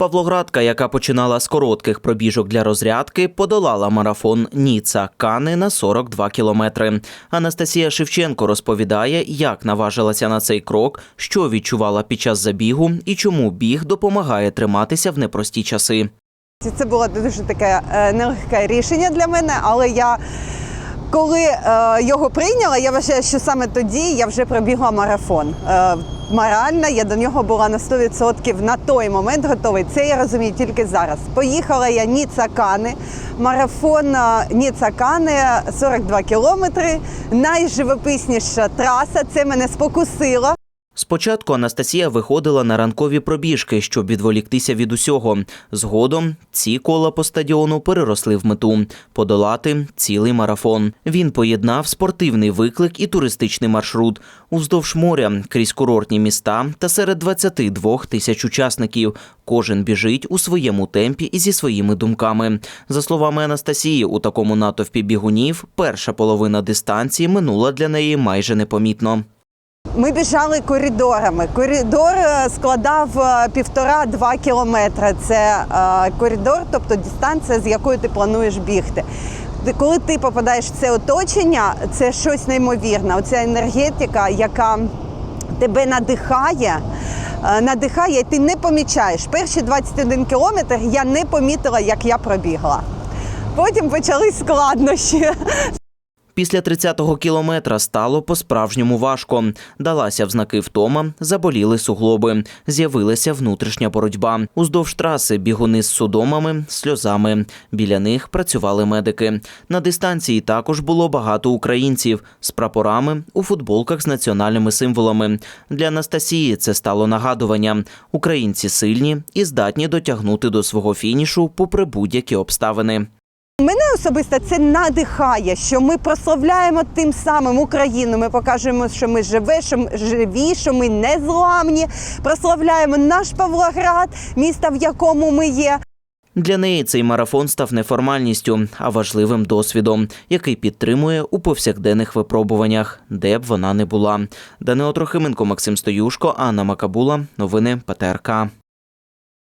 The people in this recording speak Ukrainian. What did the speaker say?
Павлоградка, яка починала з коротких пробіжок для розрядки, подолала марафон Ніца Кани на 42 кілометри. Анастасія Шевченко розповідає, як наважилася на цей крок, що відчувала під час забігу і чому біг допомагає триматися в непрості часи. Це було дуже таке е, нелегке рішення для мене, але я коли е, його прийняла, я вважаю, що саме тоді я вже пробігла марафон. Е, морально я до нього була на 100% на той момент готовий. Це я розумію тільки зараз. Поїхала я Ніца Кани, марафон е, Ніца Кани 42 кілометри. Найживописніша траса. Це мене спокусило. Спочатку Анастасія виходила на ранкові пробіжки, щоб відволіктися від усього. Згодом ці кола по стадіону переросли в мету подолати цілий марафон. Він поєднав спортивний виклик і туристичний маршрут уздовж моря крізь курортні міста та серед 22 тисяч учасників. Кожен біжить у своєму темпі і зі своїми думками. За словами Анастасії, у такому натовпі бігунів перша половина дистанції минула для неї майже непомітно. Ми біжали коридорами. Коридор е, складав е, півтора-два кілометри. Це е, коридор, тобто дистанція, з якою ти плануєш бігти. Коли ти попадаєш в це оточення, це щось неймовірне. Оця енергетика, яка тебе надихає. Надихає, і ти не помічаєш. Перші 21 кілометр я не помітила, як я пробігла. Потім почались складнощі. Після 30-го кілометра стало по-справжньому важко. Далася в знаки втома, заболіли суглоби. З'явилася внутрішня боротьба. Уздовж траси бігуни з судомами, сльозами. Біля них працювали медики. На дистанції також було багато українців з прапорами у футболках з національними символами. Для Анастасії це стало нагадуванням. Українці сильні і здатні дотягнути до свого фінішу попри будь-які обставини. Мене особисто це надихає, що ми прославляємо тим самим Україну. Ми покажемо, що ми живе, що ми живі, що ми не зламні. Прославляємо наш Павлоград, місто, в якому ми є. Для неї цей марафон став не формальністю, а важливим досвідом, який підтримує у повсякденних випробуваннях, де б вона не була. Данило Трохименко, Максим Стоюшко, Анна Макабула. Новини ПТРК.